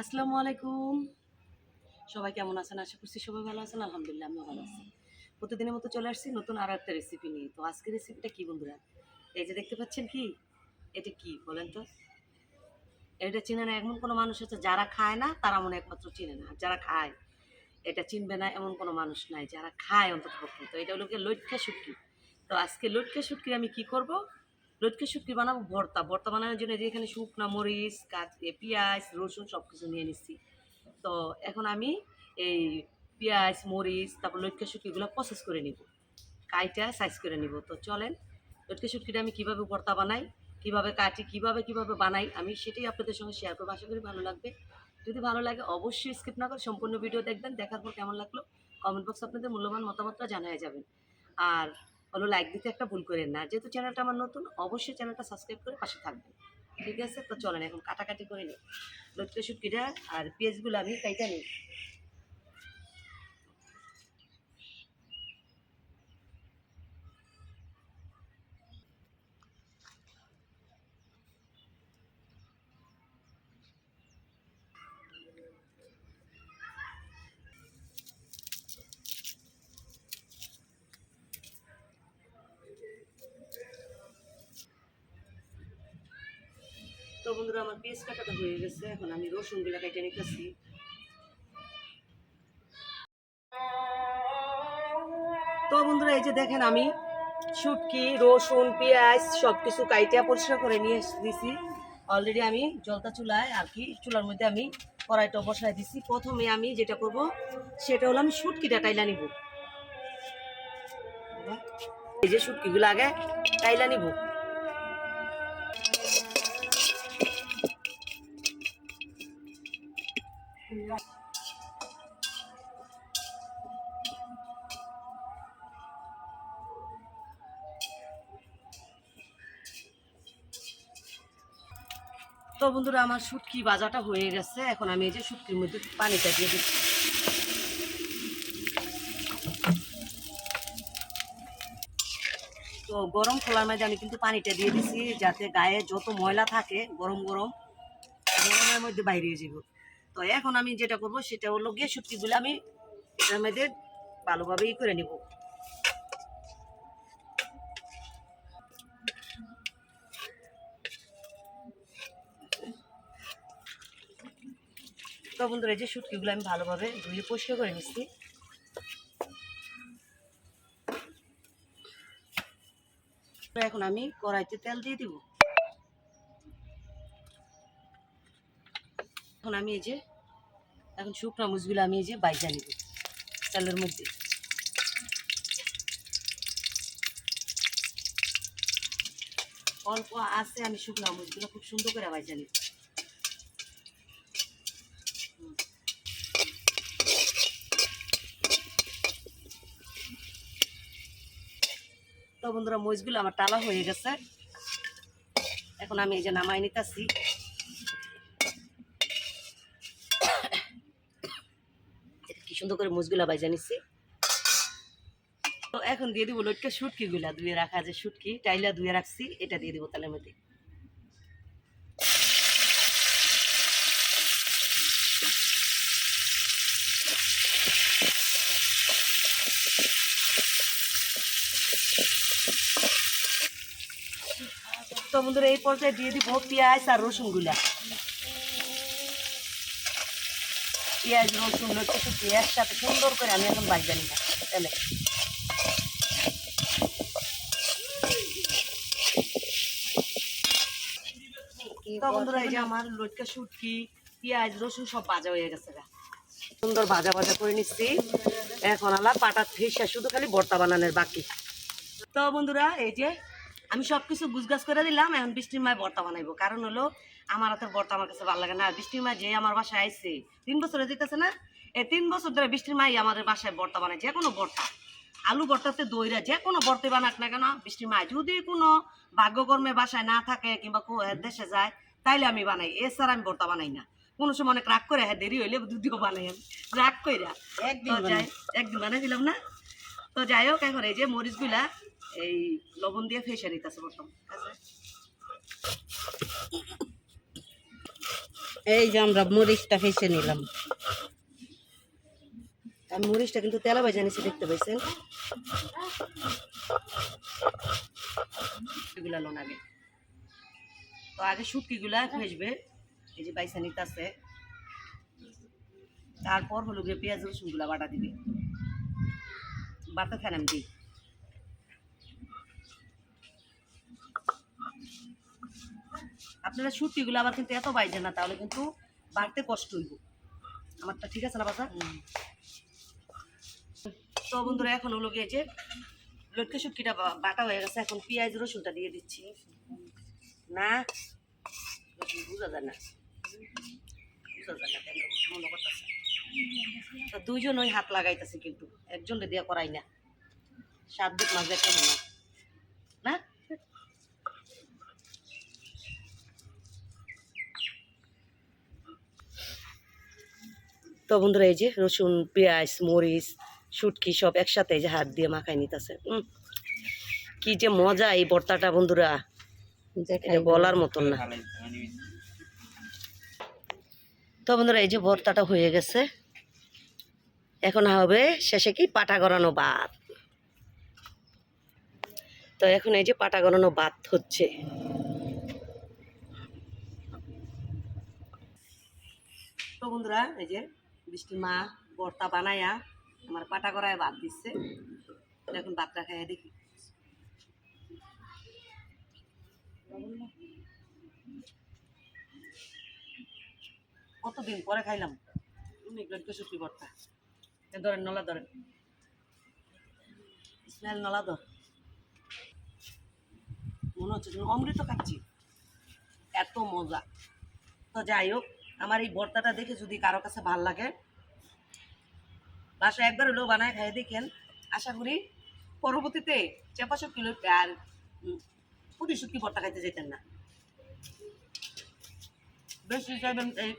আসসালামু আলাইকুম। সবাই কেমন আছেন? আশা করছি সবাই ভালো আছেন। আলহামদুলিল্লাহ, আমিও ভালো আছি। প্রতিদিনের মতো চলে আসছি নতুন আরও একটা রেসিপি নিয়ে। তো আজকের রেসিপিটা কি বন্ধুরা? এই যে দেখতে পাচ্ছেন কি? এটা কি বলেন তো? এটা চিনে না, এমন কোনো মানুষ আছে যারা খায় না, তারা মনে একমাত্র চিনে না। যারা খায়, এটা চিনবে না, এমন কোনো মানুষ নাই। যারা খায় অন্তত পক্ষে। তো এটা হলো লটকা শুটকি। তো আজকে লটকা শুটকির আমি কি করব? লটকা শুটকি বানাবো, ভর্তা। ভর্তা বানানোর জন্য এখানে শুকনা মরিচ, কাঁচ পেঁয়াজ, রসুন সব কিছু নিয়ে নিচ্ছি তো এখন আমি এই পেঁয়াজ, মরিচ, তারপর লটকা শুটকিগুলো প্রসেস করে নিব। কাইটা সাইজ করে নিব। তো চলেন, লটকা শুটকিটা আমি কীভাবে ভর্তা বানাই, কীভাবে কাটি, কীভাবে কীভাবে বানাই, আমি সেটাই আপনাদের সঙ্গে শেয়ার করব। আশা করি ভালো লাগবে। যদি ভালো লাগে, অবশ্যই স্কিপ না করে সম্পূর্ণ ভিডিও দেখবেন। দেখার পর কেমন লাগল কমেন্ট বক্স আপনাদের মূল্যবান মতামতটা জানিয়ে যাবেন। আর হলো লাইক দিতে একটা ভুল করেন না। যেহেতু চ্যানেলটা আমার নতুন, অবশ্যই চ্যানেলটা সাবস্ক্রাইব করে পাশে থাকবেন। ঠিক আছে? তো চলেন, এখন কাটাকাটি করে নিই। লটকে শুটকিটা আর পেঁয়াজগুলো আমি তাইটা নিই তো বন্ধুরা, আমার পেঁয়াজ কাটাটা হয়ে গেছে। এখন আমি রসুনগুলো কেটে নিতেছি। তো বন্ধুরা, এই যে দেখেন আমি শুটকি, রসুন, পেঁয়াজ সব কিছু কাইটা পরিষ্কার করে নিয়ে দিছি। অলরেডি আমি জলতা চুলায় আর কি, চুলার মধ্যে আমি কড়াইটা বসায় দিছি। প্রথমে আমি যেটা করব, সেটা হলো আমি শুটকিটা টাইলা নিব। এই যে শুটকিগুলো আগে টাইলা নিব। তো বন্ধুরা, আমার শুটকি বাজাটা হয়ে গেছে। এখন আমি এই যে শুটকির মধ্যে পানিটা দিয়ে দিচ্ছি। তো গরম খোলার মাঝে আমি কিন্তু পানিটা দিয়ে দিছি, যাতে গায়ে যত ময়লা থাকে, গরম গরম, গরমের মধ্যে বাইরে যাব। তো এখন আমি যেটা করব, সেটা হলো গিয়ে শুটকিগুলো আমি এটার মধ্যে ভালোভাবে ই করে নিব। তো বন্ধুরা, এই যে শুটকিগুলো আমি ভালোভাবে ধুয়ে পরিষ্কার করে নিচ্ছি। এখন আমি কড়াইতে তেল দিয়ে দিব। এখন আমি এই যে, এখন শুকনো মুচগুলো আমি এই যে বাইজা নিব, তেলের মধ্যে। অল্প আছে, আমি শুকনো মুচগুলো খুব সুন্দর করে বাইজা নিব। তো বন্ধুরা মরিচগুলো আমার টালা হয়ে গেছে। এখন আমি এই যে নামাই নিতেছি। কি সুন্দর করে মরিচগুলো বাই নিচ্ছি। তো এখন দিয়ে দিব লটকা শুটকিগুলা, ধুয়ে রাখা যে শুটকি, টাইলা ধুয়ে রাখছি, এটা দিয়ে দিব তালের মধ্যে। তো বন্ধুরা, এই পর্যায়ে দিয়ে দিব পেঁয়াজ আর রসুনগুলা পেঁয়াজ, রসুন লটকে শুটকি একসাথে সুন্দর করে আমি এখন বাইজা নিলাম তেলে তো বন্ধুরা, এই যে আমার লটকা শুটকি, পেঁয়াজ, রসুন সব ভাজা হয়ে গেছে সুন্দর ভাজা ভাজা করে নিচ্ছি। এখন আলা পাটা ফেসা শুধু খালি ভর্তা বানানোর বাকি। তো বন্ধুরা, এই যে আমি সব কিছু গুছগাছ করে দিলাম এখন বৃষ্টির মায় ভর্তা বানাইবো। কারণ হলো আমার হাতের ভর্তা আমার কাছে ভালো লাগে না। বৃষ্টির মায় যে আমার বাসায় আইছে তিন বছরে যেতেছে না? এই তিন বছর ধরে বৃষ্টির মাই আমাদের বাসায় ভর্তা বানায় যে কোনো ভর্তা। আলু ভর্তাতে দইরা যে কোনো ভর্তা বানাক না কেন বৃষ্টির মায় যদি কোনো ভাগ্যকর্মে বাসায় না থাকে কিংবা কো- দেশে যায় তাইলে আমি বানাই। এছাড়া আমি ভর্তা বানাই না। কোনো সময় অনেক রাগ করে হ্যাঁ দেরি হইলে দুদিও বানাই আমি। রাগ কইরা। একদিন একদিন বানাই দিলাম না? তো যাই হোক, এখন এই যে মরিচগুলা এই লবণ দিয়ে ফেসে নিতেছে প্রথম। এই যে আমরা মরিচটা ফেসে নিলাম। আমি মরিচটা কিন্তু তেলা ভাজা নিচে দেখতে পাইছেন? এগুলা লোন আগে। তো আগে শুটকিগুলা ভেজবে এই যে বাইসা নিতে আছে তারপর হলো গিয়ে পেঁয়াজ রসুনগুলা বাটা দিবে। বাটা খান আমি দিই। আপনারা শুটকিগুলো আবার কিন্তু এত বাইজে না, তাহলে কিন্তু বাড়তে কষ্ট হইব। আমারটা ঠিক আছে না বাসা তো বন্ধুরা, এখন হলো গিয়ে যে লটকে শুটকিটা বাটা হয়ে গেছে, এখন পেঁয়াজ, রসুনটা দিয়ে দিচ্ছি। না বুঝা যায় না। বুঝা যায় না, কেন? মনে করতেছে। তো দুইজন ওই হাত লাগাইতেছে কিন্তু একজন দিয়া করাই না। সাত দিক মাঝে কেমন না না? তো বন্ধুরা এই যে রসুন পেঁয়াজ মরিচ শুটকি সব একসাথে এই যে হাত দিয়ে মাখাই নিতেছে। কি যে মজা এই বর্তাটা বন্ধুরা। বলার মতন না। তো বন্ধুরা, এই যে ভর্তাটা হয়ে গেছে। এখন হবে শেষে কি? পাটা গড়ানো ভাত। তো এখন এই যে পাটা গড়ানো ভাত হচ্ছে। তো বন্ধুরা, এই যে বৃষ্টি মা ভর্তা বানায়া আমার পাটা গড়ায় ভাত দিচ্ছে। এখন ভাতটা খাইয়া দেখি। কতদিন পরে খাইলাম? অনেক লটকে শুটকি ভর্তা। ধরেন, নলা ধরেন। স্মেল নলা ধর। মনে হচ্ছে অমৃত খাচ্ছি। এত মজা। তো যাই হোক, আমার এই ভর্তাটা দেখে যদি কারও কাছে ভালো লাগে বাসা একবার হলেও বানায় খাই দেখেন। আশা করি পরবর্তীতে চেপা শুটকি লইতে আর পুরি শুটকি ভর্তা খাইতে যেতেন না। বেশি চাইবেন এই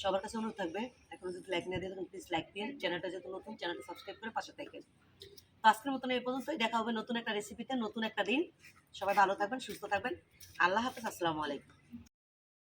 সবার কাছে অনুরোধ থাকবে, এখন যদি লাইক না দিয়ে থাকেন প্লিজ লাইক দিন চ্যানেলটা যেহেতু নতুন চ্যানেলটা সাবস্ক্রাইব করে পাশে থাকবেন আজকের মতন এই পর্যন্তই, দেখা হবে নতুন একটা রেসিপিতে নতুন একটা দিন। সবাই ভালো থাকবেন, সুস্থ থাকবেন। আল্লাহ হাফেজ, আসসালামু আলাইকুম।